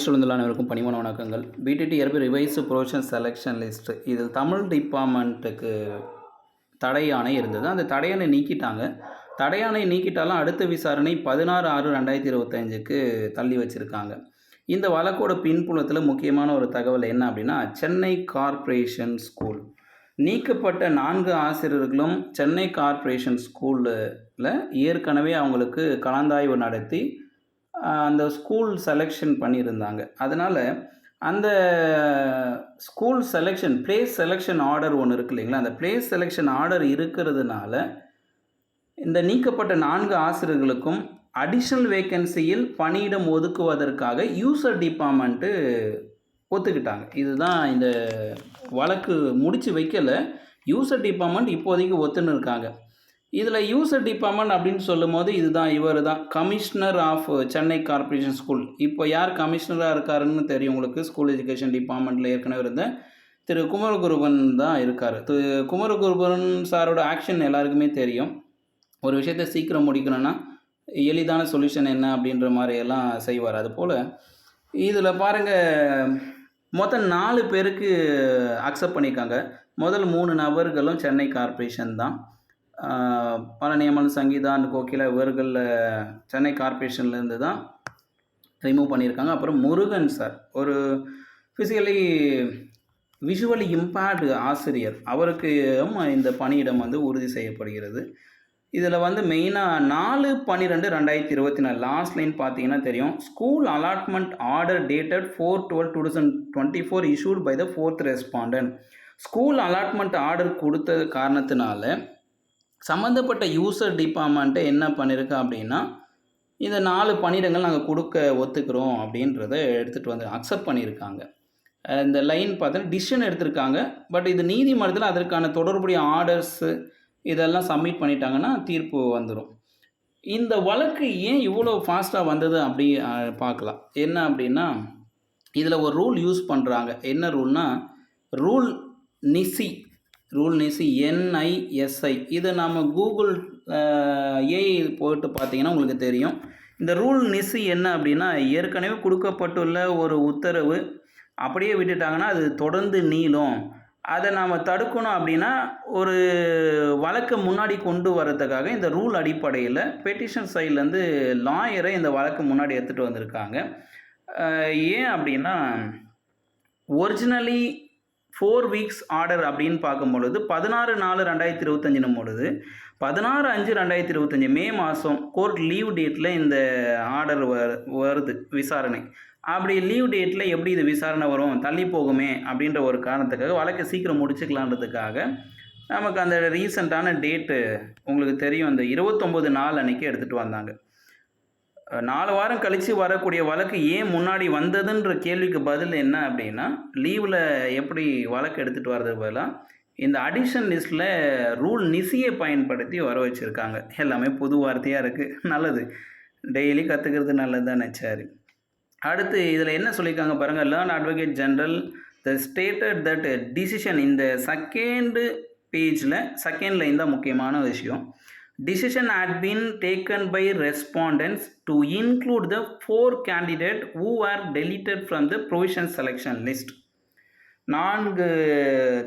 ஸ்டூடெண்ட்கள் அனைவருக்கும் பணிவான வணக்கங்கள். பிடிடி இயற்பி ரிவைஸ் ப்ரொவிஷன் செலெக்ஷன் லிஸ்ட் இதில் தமிழ் டிபார்ட்மெண்ட்டுக்கு தடையாணை இருந்தது. அந்த தடையாணை நீக்கிட்டாங்க. தடையாணை நீக்கிட்டாலும் அடுத்த விசாரணை பதினாறு ஆறு ரெண்டாயிரத்தி இருபத்தஞ்சுக்கு தள்ளி வச்சுருக்காங்க. இந்த வழக்கோட பின்புலத்தில் முக்கியமான ஒரு தகவல் என்ன அப்படின்னா சென்னை கார்ப்பரேஷன் ஸ்கூல். நீக்கப்பட்ட நான்கு ஆசிரியர்களும் சென்னை கார்ப்பரேஷன் ஸ்கூலில் ஏற்கனவே அவங்களுக்கு கலந்தாய்வு நடத்தி அந்த ஸ்கூல் செலெக்ஷன் பண்ணியிருந்தாங்க. அதனால் அந்த school selection place selection order ஒன்று இருக்கு இல்லைங்களா? அந்த பிளேஸ் செலெக்ஷன் ஆர்டர் இருக்கிறதுனால இந்த நீக்கப்பட்ட நான்கு ஆசிரியர்களுக்கும் அடிஷ்னல் வேக்கன்சியில் பணியிடம் ஒதுக்குவதற்காக யூசர் டிபார்ட்மெண்ட்டு ஒத்துக்கிட்டாங்க. இதுதான் இந்த வழக்கு முடித்து வைக்கல. யூசர் டிபார்ட்மெண்ட் இப்போதைக்கு ஒத்துன்னு இருக்காங்க. இதில் யூசர் டிபார்ட்மெண்ட் அப்படின்னு சொல்லும் போது இதுதான் இவர் தான் commissioner of Chennai corporation school இப்போ யார் கமிஷனராக இருக்காருன்னு தெரியும் உங்களுக்கு. ஸ்கூல் எஜுகேஷன் டிபார்ட்மெண்ட்டில் ஏற்கனவே இருந்த திரு குமரகுருபன் தான் இருக்கார். திரு குமரகுருபன் சாரோட ஆக்ஷன் எல்லாருக்குமே தெரியும். ஒரு விஷயத்தை சீக்கிரம் முடிக்கணும்னா எளிதான சொல்யூஷன் என்ன அப்படின்ற மாதிரியெல்லாம் செய்வார். அதுபோல் இதில் பாருங்கள் மொத்தம் நாலு பேருக்கு அக்செப்ட் பண்ணியிருக்காங்க. முதல் மூணு நபர்களும் சென்னை கார்ப்பரேஷன் தான். பழனியம்மன் சங்கீதா அண்ட் கோகிலா இவர்கள் சென்னை கார்ப்பரேஷன்லேருந்து தான் ரிமூவ் பண்ணியிருக்காங்க. அப்புறம் முருகன் சார் ஒரு ஃபிசிக்கலி விஷுவலி இம்பேர்டு ஆசிரியர். அவருக்கு இந்த பணியிடம் வந்து உறுதி செய்யப்படுகிறது. இதில் வந்து மெயினாக நாலு பன்னிரெண்டு ரெண்டாயிரத்தி இருபத்தி நாலு லாஸ்ட் லைன் பார்த்தீங்கன்னா தெரியும். School allotment order dated four twelve two thousand twenty four issued by the fourth respondent school allotment order கொடுத்த காரணத்தினால சம்மந்தப்பட்ட யூசர் டிபார்ட்மெண்ட்டை என்ன பண்ணியிருக்கா அப்படின்னா இந்த நாலு பணியிடங்கள் நாங்கள் கொடுக்க ஒத்துக்கிறோம் அப்படின்றத எடுத்துகிட்டு வந்து அக்செப்ட் பண்ணியிருக்காங்க. இந்த லைன் பார்த்தீங்கன்னா டிசிஷன் எடுத்திருக்காங்க. பட் இது நீதிமன்றத்தில் அதற்கான தொடர்புடைய ஆர்டர்ஸு இதெல்லாம் சப்மிட் பண்ணிட்டாங்கன்னா தீர்ப்பு வந்துடும் இந்த வழக்கு ஏன் இவ்வளோ ஃபாஸ்ட்டாக வந்தது அப்படி பார்க்கலாம். என்ன அப்படின்னா இதில் ஒரு ரூல் யூஸ் பண்ணுறாங்க என்ன ரூல்னால் ரூல் நிசி ரூல் நேஸ் என்ஐஎஸ்ஐ இதை நம்ம கூகுள் ஏஐ போயிட்டு பார்த்தீங்கன்னா உங்களுக்கு தெரியும். இந்த ரூல் நிசி என்ன அப்படின்னா ஏற்கனவே கொடுக்கப்பட்டுள்ள ஒரு உத்தரவு அப்படியே விட்டுட்டாங்கன்னா அது தொடர்ந்து நீளும். அதை நாம் தடுக்கணும் அப்படின்னா ஒரு வழக்கை முன்னாடி கொண்டு வரதுக்காக இந்த ரூல் அடிப்படையில் பெட்டிஷன் சைட்லேருந்து லாயரை இந்த வழக்கு முன்னாடி எடுத்துகிட்டு வந்திருக்காங்க. ஏன் அப்படின்னா ஒரிஜினலி ஃபோர் வீக்ஸ் ஆர்டர் அப்படின்னு பார்க்கும் பொழுது பதினாறு நாலு ரெண்டாயிரத்தி இருபத்தஞ்சினும் பொழுது பதினாறு அஞ்சு ரெண்டாயிரத்தி இருபத்தஞ்சி மே மாதம் கோர்ட் லீவ் டேட்டில் இந்த ஆர்டர் வருது விசாரணை. அப்படி லீவ் டேட்டில் எப்படி இது விசாரணை வரும் தள்ளி போகுமே அப்படின்ற ஒரு காரணத்துக்காக வழக்கை சீக்கிரம் முடிச்சுக்கலான்றதுக்காக நமக்கு அந்த ரீசண்டான டேட்டு உங்களுக்கு தெரியும். அந்த இருபத்தொம்போது நாள் அன்றைக்கி எடுத்துகிட்டு வந்தாங்க. நாலு வாரம் கழித்து வரக்கூடிய வழக்கு ஏன் முன்னாடி வந்ததுன்ற கேள்விக்கு பதில் என்ன அப்படின்னா லீவில் எப்படி வழக்கு எடுத்துகிட்டு வர்றது பதிலாக இந்த அடிஷன் லிஸ்ட்டில் ரூல் நிசியை பயன்படுத்தி வர வச்சுருக்காங்க. எல்லாமே புது வார்த்தையாக இருக்குது நல்லது. டெய்லி கற்றுக்கிறது நல்லது தானே சரி. அடுத்து இதில் என்ன சொல்லியிருக்காங்க பாருங்கள் learned advocate general the stated that decision இந்த செகண்டு பேஜில் செகண்ட் லைன் தான் முக்கியமான விஷயம். Decision had been taken by respondents to include the four candidate who were deleted from the provision selection list. நான்கு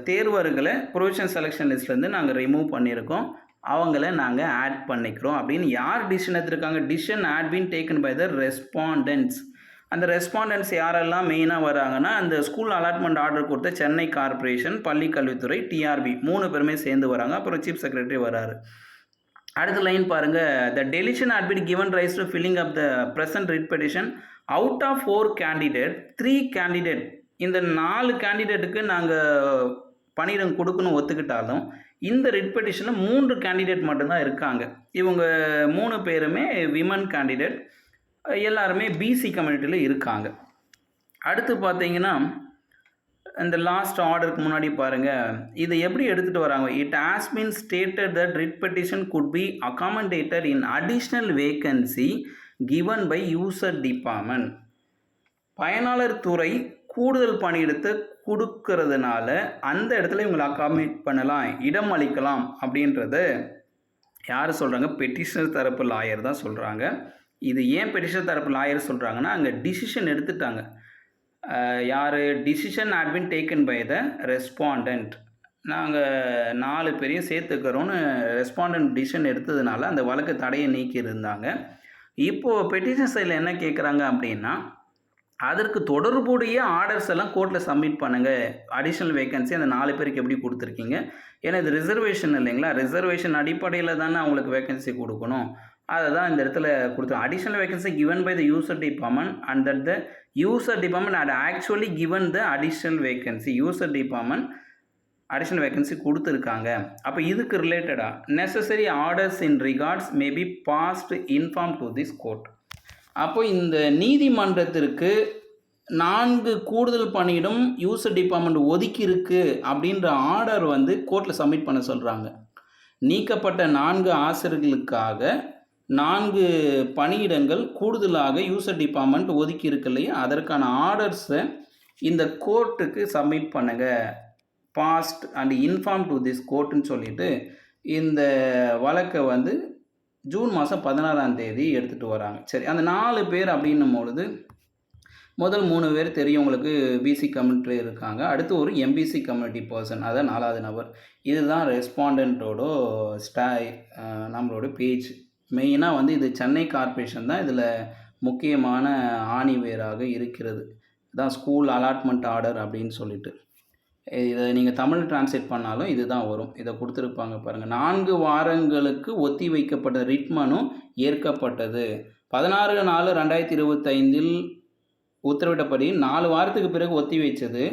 தேர்வர்களை ப்ரொவிஷன் செலெக்ஷன் லிஸ்ட்லேருந்து நாங்கள் remove பண்ணியிருக்கோம். அவங்கள நாங்கள் ஆட் பண்ணிக்கிறோம். அப்படின்னு யார் டிசிஷன் எடுத்திருக்காங்க? Decision had been taken by the respondents அந்த ரெஸ்பாண்டன்ஸ் யாரெல்லாம் மெயினாக வராங்கன்னா அந்த ஸ்கூல் அலாட்மெண்ட் ஆர்டர் கொடுத்த சென்னை கார்ப்பரேஷன் பள்ளி கல்வித்துறை டிஆர்பி மூணு பேருமே சேர்ந்து வராங்க. அப்புறம் சீஃப் செக்ரட்டரி வராரு. அடுத்த லைன் பாருங்க. The deletion had bit given rise to filling up the present writ petition out of four candidate three candidate இந்த நாலு கேண்டிடேட்டுக்கு நாங்கள் பணியிடம் கொடுக்கணும் ஒத்துக்கிட்டாலும் இந்த ரிட் பெட்டிஷனில் மூன்று கேண்டிடேட் மட்டும்தான் இருக்காங்க. இவங்க மூணு பேருமே விமன் கேண்டிடேட் எல்லாருமே பிசி கம்யூனிட்டியில் இருக்காங்க. அடுத்து பார்த்தீங்கன்னா இந்த லாஸ்ட் ஆர்டருக்கு முன்னாடி பாருங்கள் இதை எப்படி எடுத்துகிட்டு வராங்க? It has been stated that writ petition could be accommodated in additional vacancy given by user department பயனாளர் துறை கூடுதல் பணியிடத்தை கொடுக்கறதுனால அந்த இடத்துல இவங்களை அகாமடேட் பண்ணலாம் இடம் அளிக்கலாம் அப்படின்றத. யார் சொல்கிறாங்க பெட்டிஷனர் தரப்பு லாயர் தான் சொல்கிறாங்க இது ஏன் பெட்டிஷனர் தரப்பு லாயர் சொல்கிறாங்கன்னா அங்கே டிசிஷன் எடுத்துட்டாங்க. யார்? Decision had been taken by the respondent நாங்கள் நாலு பேரையும் சேர்த்துக்கிறோன்னு ரெஸ்பாண்டன்ட் டிசிஷன் எடுத்ததுனால அந்த வழக்கு தடையை நீக்கி இருந்தாங்க. இப்போது பெட்டிஷன் சைடில் என்ன கேட்குறாங்க அப்படின்னா அதற்கு தொடர்புடைய ஆர்டர்ஸ் எல்லாம் கோர்ட்டில் சப்மிட் பண்ணுங்கள் அடிஷ்னல் வேகன்சி அந்த நாலு பேருக்கு எப்படி கொடுத்துருக்கீங்க? ஏன்னா இது ரிசர்வேஷன் இல்லைங்களா? ரிசர்வேஷன் அடிப்படையில் தானே அவங்களுக்கு வேகன்சி கொடுக்கணும். அதை தான் இந்த இடத்துல கொடுத்து additional vacancy given by the user department and that the user department had actually given the additional vacancy user department additional vacancy கொடுத்துருக்காங்க. அப்போ இதுக்கு ரிலேட்டடாக necessary orders in records may be passed inform to this court அப்போ இந்த நீதிமன்றத்திற்கு நான்கு கூடுதல் பணியிடம் யூசர் டிபார்ட்மெண்ட் ஒதுக்கி இருக்கு அப்படின்ற ஆர்டர் வந்து கோர்ட்டில் சப்மிட் பண்ண சொல்கிறாங்க நீக்கப்பட்ட நான்கு ஆசிரியர்களுக்காக நான்கு பணியிடங்கள் கூடுதலாக யூசர் டிபார்ட்மெண்ட் ஒதுக்கி இருக்கு இல்லையா? அதற்கான ஆர்டர்ஸை இந்த கோர்ட்டுக்கு சப்மிட் பண்ணுங்க. Passed and inform to this கோர்ட்டுன்னு சொல்லிட்டு இந்த வழக்கை வந்து ஜூன் மாதம் பதினாறாம் தேதி எடுத்துகிட்டு வராங்க. சரி அந்த நாலு பேர் அப்படின்னும் பொழுது முதல் மூணு பேர் தெரியவங்களுக்கு பிசி கம்யூனிட்டி இருக்காங்க. அடுத்து ஒரு எம்பிசி கம்யூனிட்டி பர்சன் அதான் நாலாவது நபர். இதுதான் ரெஸ்பாண்டன்ட்டோட ஸ்டா நம்மளோட பேஜ் மெயினாக வந்து இது சென்னை கார்ப்பரேஷன் தான் இதில் முக்கியமான ஆணிவேராக இருக்கிறது. இதான் ஸ்கூல் அலாட்மெண்ட் ஆர்டர் அப்படின்னு சொல்லிட்டு. இதை நீங்கள் தமிழ் டிரான்ஸ்லேட் பண்ணாலும் இதுதான் வரும். இதை கொடுத்துருப்பாங்க பாருங்கள் நான்கு வாரங்களுக்கு ஒத்தி வைக்கப்பட்ட ரிட்மனும் ஏற்கப்பட்டது. பதினாறு நாலு ரெண்டாயிரத்தி இருபத்தைந்தில் உத்தரவிட்டபடி நாலு வாரத்துக்கு பிறகு ஒத்தி வைச்சது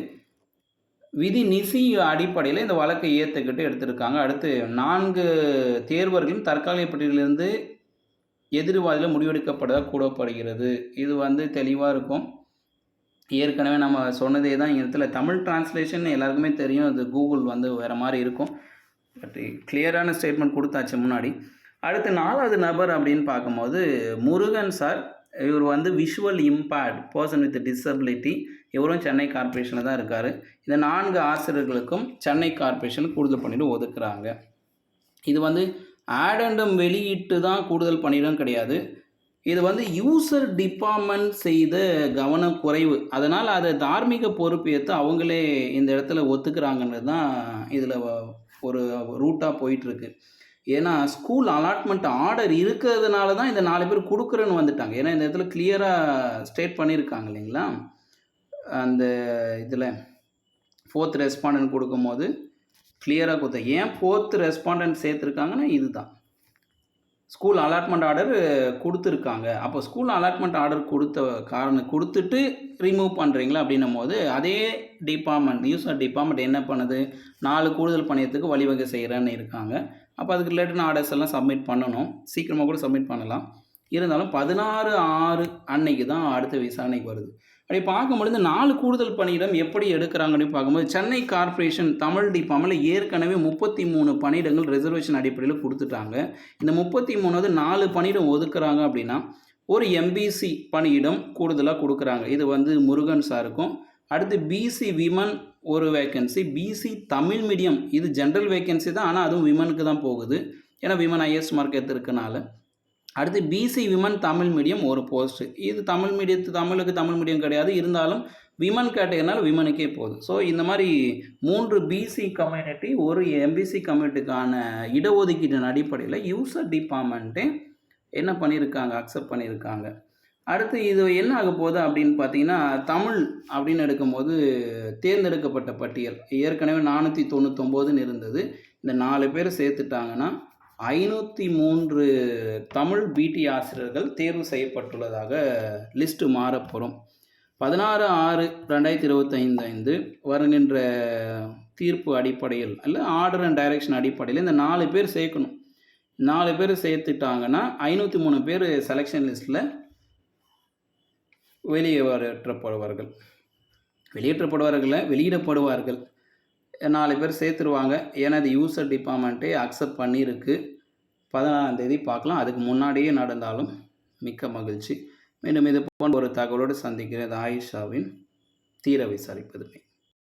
விதி நிசி அடிப்படையில் இந்த வழக்கை ஏற்றுக்கிட்டு எடுத்திருக்காங்க. அடுத்து நான்கு தேர்வர்களும் தற்காலிக பட்டியலிருந்து எதிர்வாதியில் முடிவெடுக்கப்பட்டதாக கூடப்படுகிறது இது வந்து தெளிவாக இருக்கும். ஏற்கனவே நம்ம சொன்னதே தான் இந்த இடத்துல தமிழ் டிரான்ஸ்லேஷன் எல்லாருக்குமே தெரியும். அது கூகுள் வந்து வேறு மாதிரி இருக்கும். பட் கிளியரான ஸ்டேட்மெண்ட் கொடுத்தாச்சு முன்னாடி. அடுத்து நாலாவது நபர் அப்படின்னு பார்க்கும்போது முருகன் சார் இவர் வந்து visual impaired person with disability இவரும் சென்னை கார்ப்பரேஷனில் தான் இருக்கார். இந்த நான்கு ஆசிரியர்களுக்கும் சென்னை கார்ப்பரேஷன் கூடுதல் பணியிடம் ஒதுக்குறாங்க. இது வந்து ஆடண்டம் வெளியிட்டு தான் கூடுதல் பணியிடம் கிடையாது. இது வந்து யூசர் டிபார்ட்மெண்ட் செய்த கவனக்குறைவு. அதனால் அதை தார்மீக பொறுப்பேற்று அவங்களே இந்த இடத்துல ஒத்துக்கிறாங்கன்றது தான் இதில் ஒரு ரூட்டாக போயிட்டுருக்கு ஏன்னா ஸ்கூல் அலாட்மெண்ட் ஆர்டர் இருக்கிறதுனால தான் இந்த நாலு பேர் கொடுக்குறேன்னு வந்துட்டாங்க. ஏன்னா இந்த இடத்துல கிளியராக ஸ்டேட் பண்ணியிருக்காங்க இல்லைங்களா? அந்த இதில் ஃபோர்த் ரெஸ்பாண்டன்ட் கொடுக்கும்போது கிளியராக கொடுத்தா ஏன் ஃபோர்த் ரெஸ்பாண்டன்ட் சேர்த்துருக்காங்கன்னா இதுதான். ஸ்கூல் அலாட்மெண்ட் ஆர்டர் கொடுத்துருக்காங்க. அப்போ ஸ்கூல் அலாட்மெண்ட் ஆர்டர் கொடுத்த காரணம் கொடுத்துட்டு ரிமூவ் பண்ணுறீங்களா அப்படின்னும் போது அதே டிபார்ட்மெண்ட் நியூஸ் டிபார்ட்மெண்ட் என்ன பண்ணுது? நாலு கூடுதல் பணியத்துக்கு வழிவகை செய்கிறேன்னு இருக்காங்க. அப்போ அதுக்கு ரிலேட்டட் ஆர்டர்ஸ் எல்லாம் சப்மிட் பண்ணணும். சீக்கிரமாக கூட சப்மிட் பண்ணலாம். இருந்தாலும் பதினாறு ஆறு அன்னைக்கு தான் அடுத்த விசாரணைக்கு வருது. அப்படி பார்க்கும்பொழுது நாலு கூடுதல் பணியிடம் எப்படி எடுக்கிறாங்கன்னு பார்க்கும்போது சென்னை கார்ப்பரேஷன் தமிழ் டிபாமில் ஏற்கனவே முப்பத்தி மூணு பணியிடங்கள் ரிசர்வேஷன் அடிப்படையில் கொடுத்துட்டாங்க. இந்த முப்பத்தி மூணாவது நாலு பணியிடம் ஒதுக்குறாங்க அப்படின்னா ஒரு எம்பிசி பணியிடம் கூடுதலாக கொடுக்குறாங்க. இது வந்து முருகன் சாருக்கும் அடுத்து பிசி விமன் ஒரு வேக்கன்சி பிசி தமிழ் மீடியம் இது ஜென்ரல் வேக்கன்சி தான் ஆனால் அதுவும் விமனுக்கு தான் போகுது. ஏன்னா விமன் ஐஎஸ் மார்க் எடுத்துருக்கனால. அடுத்து பிசி விமன் தமிழ் மீடியம் ஒரு போஸ்ட்டு இது தமிழ் மீடியத்து தமிழுக்கு தமிழ் மீடியம் கிடையாது. இருந்தாலும் விமன் கேட்டகனால விமனுக்கே போகுது. ஸோ இந்த மாதிரி மூன்று பிசி கம்யூனிட்டி ஒரு எம்பிசி கம்யூனிட்டிக்கான இடஒதுக்கீட்டின் அடிப்படையில் யூசர் டிபார்ட்மெண்ட்டே என்ன பண்ணியிருக்காங்க அக்செப்ட் பண்ணியிருக்காங்க அடுத்து இது என்ன ஆக போகுது அப்படின்னு பார்த்தீங்கன்னா தமிழ் அப்படின்னு எடுக்கும்போது தேர்ந்தெடுக்கப்பட்ட பட்டியல். ஏற்கனவே நானூற்றி தொண்ணூத்தொம்போதுன்னு இருந்தது. இந்த நாலு பேர் சேர்த்துட்டாங்கன்னா ஐநூற்றி மூன்று தமிழ் பிடி ஆசிரியர்கள் தேர்வு செய்யப்பட்டுள்ளதாக லிஸ்ட்டு மாறப்போகிறோம் பதினாறு ஆறு ரெண்டாயிரத்தி இருபத்தைந்து ஐந்து வருகின்ற தீர்ப்பு அடிப்படையில் அல்ல ஆர்டர் அண்ட் டைரக்ஷன் அடிப்படையில் இந்த நாலு பேர் சேர்க்கணும். நாலு பேர் சேர்த்துட்டாங்கன்னா ஐநூற்றி மூணு பேர் செலெக்ஷன் லிஸ்ட்டில் வெளியேற்றப்படுவார்கள். வெளியேற்றப்படுவார்கள் வெளியிடப்படுவார்கள். நாலு பேர் சேர்த்துருவாங்க. ஏன்னா அது யூசர் டிபார்ட்மெண்ட்டே அக்செப்ட் பண்ணியிருக்கு. பதினாறாம் தேதி பார்க்கலாம். அதுக்கு முன்னாடியே நடந்தாலும் மிக்க மகிழ்ச்சி. மீண்டும் இது போன்ற ஒரு தகவலோடு சந்திக்கிறது ஆயிஷாவின் தீர விசாரிப்பதுமே